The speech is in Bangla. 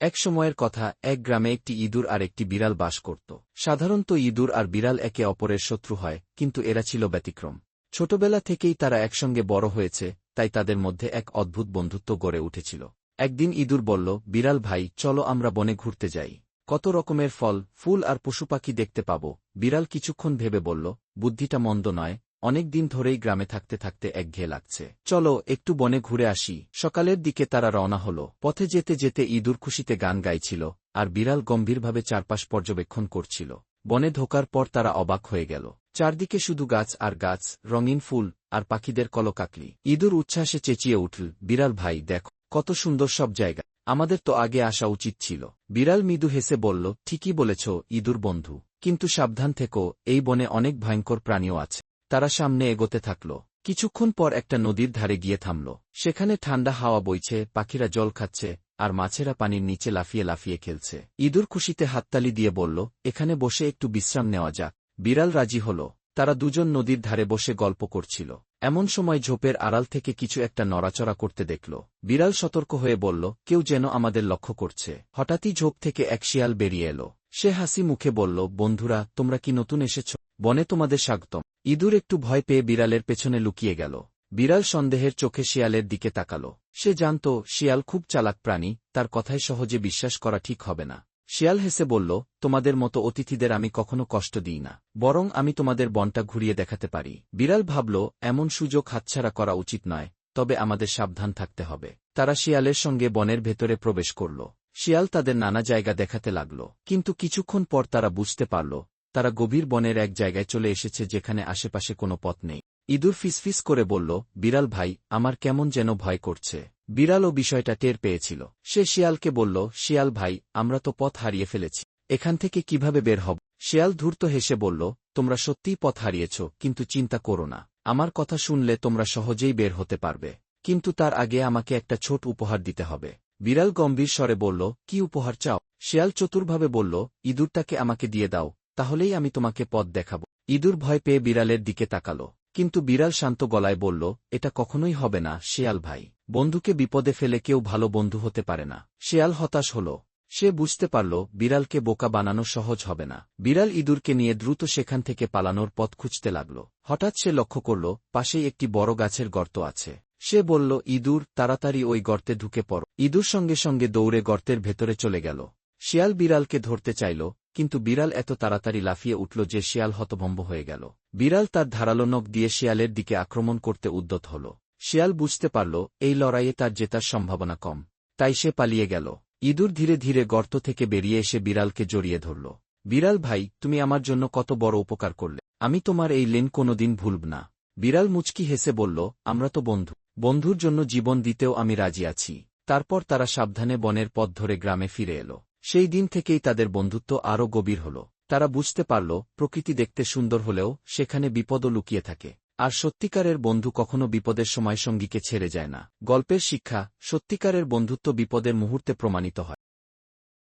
এক সময়ের কথা, এক গ্রামে একটি ইঁদুর আর একটি বিড়াল বাস করত। সাধারণত ইঁদুর আর বিড়াল একে অপরের শত্রু হয়, কিন্তু এরা ছিল ব্যতিক্রম। ছোটবেলা থেকেই তারা একসঙ্গে বড় হয়েছে, তাই তাদের মধ্যে এক অদ্ভুত বন্ধুত্ব গড়ে উঠেছিল। একদিন ইঁদুর বলল, বিড়াল ভাই, চলো আমরা বনে ঘুরতে যাই। কত রকমের ফল, ফুল আর পশুপাখি দেখতে পাব। বিড়াল কিছুক্ষণ ভেবে বলল, বুদ্ধিটা মন্দ নয়। অনেক দিন ধরেই গ্রামে থাকতে থাকতে একঘেয়ে লাগছে। চলো, একটু বনে ঘুরে আসি। সকালের দিকে তারা রওনা হল। পথে যেতে যেতে ইঁদুর খুশিতে গান গাইছিল, আর বিড়াল গম্ভীরভাবে চারপাশ পর্যবেক্ষণ করছিল। বনে ঢোকার পর তারা অবাক হয়ে গেল। চারদিকে শুধু গাছ আর গাছ, রঙিন ফুল আর পাখিদের কলকাকলি। ইঁদুর উচ্ছ্বাসে চেঁচিয়ে উঠল, বিড়াল ভাই, দেখো, কত সুন্দর সব জায়গা। আমাদের তো আগে আসা উচিত ছিল। বিড়াল মৃদু হেসে বলল, ঠিকই বলেছ, ইঁদুর বন্ধু। কিন্তু সাবধান থেকো, এই বনে অনেক ভয়ঙ্কর প্রাণীও আছে। তারা সামনে এগোতে থাকল। কিছুক্ষণ পর একটা নদীর ধারে গিয়ে থামল। সেখানে ঠান্ডা হাওয়া বইছে, পাখিরা জল খাচ্ছে, আর মাছেরা পানির নিচে লাফিয়ে লাফিয়ে খেলছে। ইঁদুর খুশিতে হাততালি দিয়ে বলল, এখানে বসে একটু বিশ্রাম নেওয়া যাক। বিড়াল রাজি হল। তারা দুজন নদীর ধারে বসে গল্প করছিল। এমন সময় ঝোপের আড়াল থেকে কিছু একটা নড়াচড়া করতে দেখল। বিড়াল সতর্ক হয়ে বলল, কেউ যেন আমাদের লক্ষ্য করছে। হঠাৎই ঝোপ থেকে এক শিয়াল বেরিয়ে এলো। সে হাসি মুখে বলল, বন্ধুরা, তোমরা কি নতুন এসেছ? বনে তোমাদের স্বাগতম। ইঁদুর একটু ভয় পেয়ে বিড়ালের পেছনে লুকিয়ে গেল। বিড়াল সন্দেহের চোখে শিয়ালের দিকে তাকাল। সে জানত, শিয়াল খুব চালাক প্রাণী, তার কথায় সহজে বিশ্বাস করা ঠিক হবে না। শিয়াল হেসে বলল, তোমাদের মতো অতিথিদের আমি কখনো কষ্ট দিই না, বরং আমি তোমাদের বনটা ঘুরিয়ে দেখাতে পারি। বিড়াল ভাবল, এমন সুযোগ হাতছাড়া করা উচিত নয়, তবে আমাদের সাবধান থাকতে হবে। তারা শিয়ালের সঙ্গে বনের ভেতরে প্রবেশ করল। শিয়াল তাদের নানা জায়গা দেখাতে লাগল, কিন্তু কিছুক্ষণ পর তারা বুঝতে পারল তারা গভীর বনের এক জায়গায় চলে এসেছে যেখানে আশেপাশে কোনো পথ নেই। ইঁদুর ফিসফিস করে বলল, বিড়াল ভাই, আমার কেমন যেন ভয় করছে। বিড়ালও বিষয়টা টের পেয়েছিল। সে শিয়ালকে বলল, শিয়াল ভাই, আমরা তো পথ হারিয়ে ফেলেছি। এখান থেকে কীভাবে বের হব? শিয়াল ধূর্ত হেসে বলল, তোমরা সত্যিই পথ হারিয়েছ, কিন্তু চিন্তা করো না। আমার কথা শুনলে তোমরা সহজেই বের হতে পারবে। কিন্তু তার আগে আমাকে একটা ছোট উপহার দিতে হবে। বিড়াল গম্ভীর স্বরে বলল, কি উপহার চাও? শিয়াল চতুরভাবে বলল, ইঁদুরটাকে আমাকে দিয়ে দাও। তাহলেই আমি তোমাকে পথ দেখাব। ইঁদুর ভয় পেয়ে বিড়ালের দিকে তাকালো, কিন্তু বিড়াল শান্ত গলায় বলল, এটা কখনোই হবে না, শিয়াল ভাই। বন্ধুকে বিপদে ফেলে কেউ ভালো বন্ধু হতে পারে না শিয়াল হতাশ হল। সে বুঝতে পারল, বিড়ালকে বোকা বানানো সহজ হবে না। বিড়াল ইঁদুরকে নিয়ে দ্রুত সেখান থেকে পালানোর পথ খুঁজতে লাগল। হঠাৎ সে লক্ষ্য করল, পাশেই একটি বড় গাছের গর্ত আছে। সে বলল, ইঁদুর, তাড়াতাড়ি ওই গর্তে ঢুকে পড়। ইঁদুর সঙ্গে সঙ্গে দৌড়ে গর্তের ভেতরে চলে গেল। শিয়াল বিড়ালকে ধরতে চাইল কিন্তু বিড়াল এত তাড়াতাড়ি লাফিয়ে উঠল যে শিয়াল হতভম্ব হয়ে গেল। বিড়াল তার ধারালো নখ দিয়ে শিয়ালের দিকে আক্রমণ করতে উদ্যত হল। শিয়াল বুঝতে পারল, এই লড়াইয়ে তার জেতার সম্ভাবনা কম। তাই সে পালিয়ে গেল। ইঁদুর ধীরে ধীরে গর্ত থেকে বেরিয়ে এসে বিড়ালকে জড়িয়ে ধরল। বিড়াল, ভাই, তুমি আমার জন্য কত বড় উপকার করলে। আমি তোমার এই লেন কোনোদিন ভুলব না। বিড়াল মুচকি হেসে বলল, আমরা তো বন্ধু। বন্ধুর জন্য জীবন দিতেও আমি রাজি আছি। তারপর তারা সাবধানে বনের পথ ধরে গ্রামে ফিরে এলো। সেই দিন থেকেই তাদের বন্ধুত্ব আরও গভীর হল। তারা বুঝতে পারল, প্রকৃতি দেখতে সুন্দর হলেও সেখানে বিপদও লুকিয়ে থাকে। আর সত্যিকারের বন্ধু কখনো বিপদের সময় সঙ্গীকে ছেড়ে যায় না। গল্পের শিক্ষা, সত্যিকারের বন্ধুত্ব বিপদের মুহূর্তে প্রমাণিত হয়।